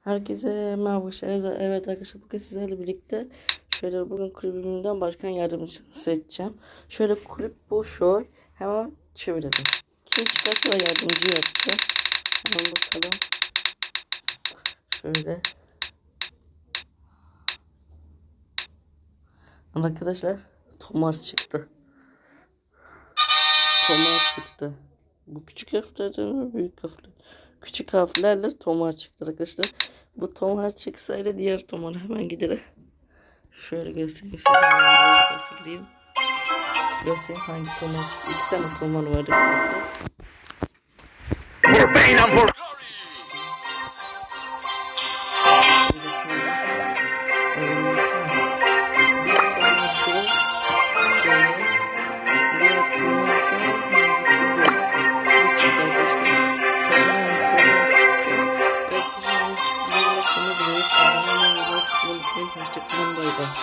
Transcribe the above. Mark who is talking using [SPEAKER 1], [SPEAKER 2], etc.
[SPEAKER 1] Herkese merhaba arkadaşlar. Evet arkadaşlar bugün sizlerle birlikte şöyle bugün kulübümden başkan yardımcısını seçeceğim. Şöyle kulüp oy hemen çevirelim. Kim çıkarsa da yardımcı yaptı. Hemen bakalım. Şöyle. Arkadaşlar Tomar çıktı. Tomar çıktı. Bu küçük harflerden mi büyük harfler? Küçük harflerle Tomar çıktı arkadaşlar. Bu Tomar çıksaydı diğer Tomar hemen gidelim. Şöyle göstereyim size. Gireyim. Göstereyim hangi Tomar çıktı. İki tane Tomar vardı.
[SPEAKER 2] For Bane and for
[SPEAKER 1] Hoşçakalın bay bay.